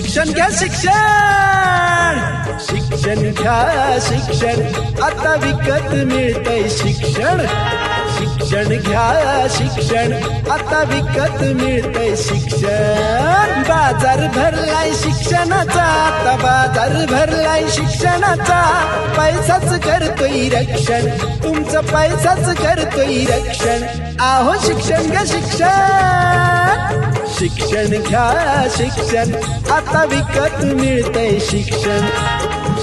शिक्षण घ्या शिक्षण! शिक्षण घ्या शिक्षण. आता विकत मिळतंय शिक्षण. शिक्षण घ्या शिक्षण. आता विकत मिळतंय शिक्षण. बाजार भरलाय शिक्षणाचा. आता बाजार भरलाय शिक्षणाचा. पैसाच करतोय रक्षण. तुमचं पैसाच करतोय रक्षण. आहो शिक्षण घ्या शिक्षण. शिक्षण घ्या, शिक्षण. आता विकत मिळतंय शिक्षण.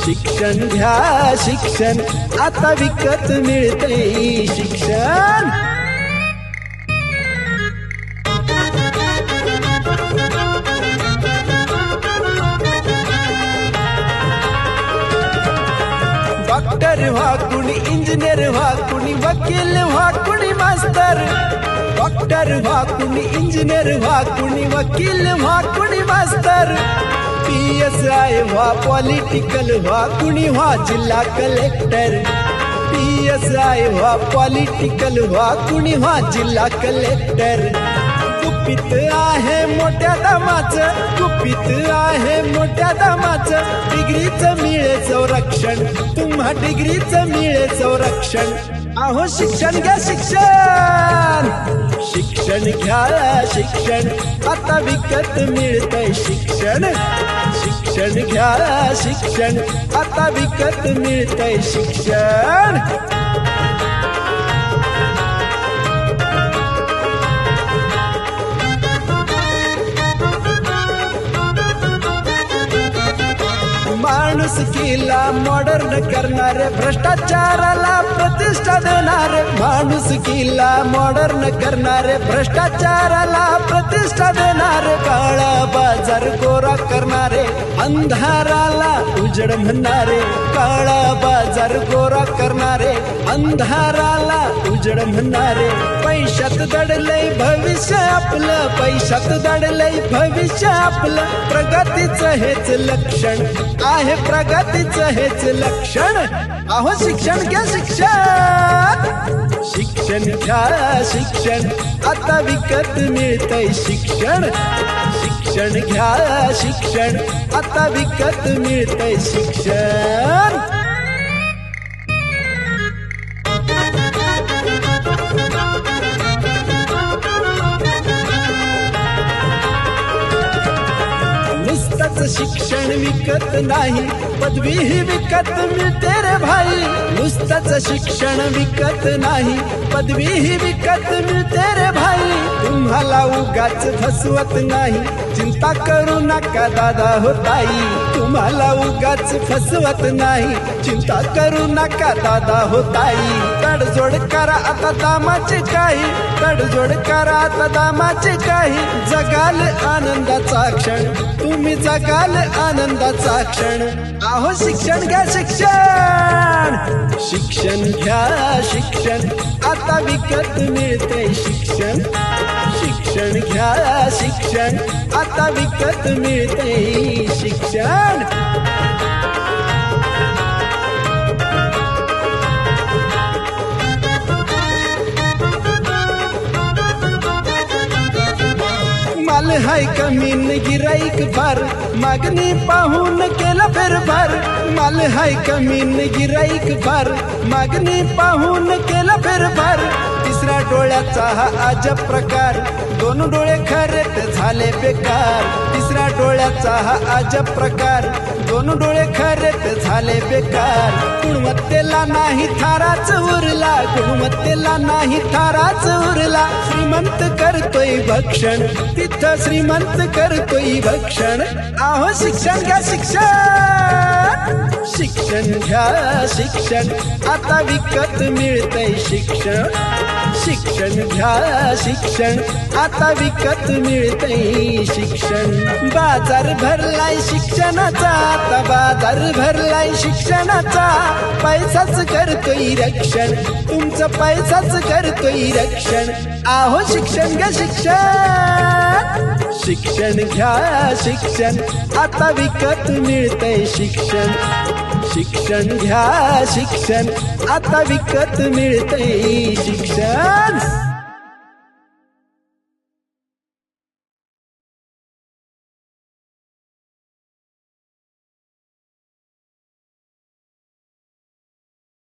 शिक्षण घ्या, शिक्षण. आता विकत मिळतंय शिक्षण. डॉक्टर व्हा, कुणी इंजिनियर व्हा, कुणी वकील व्हा, कुणी मास्तर डॉक्टर व्हा कुणी इंजिनियर व्हा कुणी वकील व्हा कुणी मास्तर पी एस आय व्हा पॉलिटिकल व्हा कुणी व्हा जिल्हा कलेक्टर पी एस आय व्हा पॉलिटिकल व्हा कुणी व्हा जिल्हा कलेक्टर गुपित आहे मोठ्या दामाचं गुपित आहे मोठ्या दामाचं. डिग्रीचं मिळे संरक्षण तुम्हा डिग्रीचं मिळे संरक्षण अहो शिक्षण घ्या शिक्षण. शिक्षण घ्या शिक्षण. आता विकत मिळतंय शिक्षण. शिक्षण घ्या शिक्षण. आता विकत मिळतंय शिक्षण. माणूस किला मॉडर्न करणारे भ्रष्टाचाराला प्रतिष्ठा देणारे माणूस किला मॉडर्न करणारे भ्रष्टाचाराला प्रतिष्ठा देणारे काळा बाजार गोरा करणारे अंधाराला उजड म्हणणारे काळा बाजार गोरा करणारे अंधाराला उजड म्हणणारे पैशात दडलंय भविष्य आपलं पैशात दडलंय भविष्य आपलं. प्रगतीचं हेच लक्षण आहे प्रगतीचं हेच लक्षण. अहो शिक्षण घ्या शिक्षण. शिक्षण घ्या शिक्षण. आता विकत मिळतंय शिक्षण. शिक्षण घ्या शिक्षण. आता विकत मिळतंय शिक्षण. शिक्षण विकत नाही. पदवीही विकत मिळते रे भाई. नुसतंच शिक्षण विकत नाही पदवीही विकत मिळते रे भाई. तुम्हाला उगाच फसवत नाही चिंता करू नका दादा हो ताई. तुम्हाला उगाच फसवत नाही चिंता करू नका दादा हो ताई. तडजोड करा आता दामाचे काही तडजोड करा आता दामाचे काही. जगाल आनंदाचा क्षण तुम्ही जगाल आनंदाचा क्षण आहो शिक्षण घ्या शिक्षण. शिक्षण घ्या शिक्षण. आता विकत मिळते शिक्षण. शिक्षण घ्या शिक्षण. आता विकत मिळते शिक्षण. हाय कमीन गिराईक भर मागणी पाहून केला फेरफार माल हाय कमीन गिराईक भर मागणी पाहून केला फेरफार तिसऱ्या डोळ्याचा हा अजब प्रकार. दोन डोळे खरे ते झाले बेकार. तिसऱ्या डोळ्याचा हा अजब प्रकार. दोन डोळे खरे ते झाले बेकार. गुणवत्तेला नाही थाराच उरला. गुणवत्तेला नाही थाराच उरला. श्रीमंत करतोय भक्षण. तिथं श्रीमंत करतोय भक्षण. आहो शिक्षण घ्या शिक्षण! शिक्षण घ्या शिक्षण. आता विकत मिळतंय शिक्षण. शिक्षण घ्या शिक्षण. आता विकत मिळतंय शिक्षण. बाजार भरलाय शिक्षणाचा आता बाजार भरलाय शिक्षणाचा. पैसाच करतोय रक्षण. तुमचं पैसाच करतोय रक्षण. आहो शिक्षण घ्या शिक्षण. शिक्षण घ्या शिक्षण. आता विकत मिळते शिक्षण. शिक्षण घ्या शिक्षण. आता विकत मिळते शिक्षण.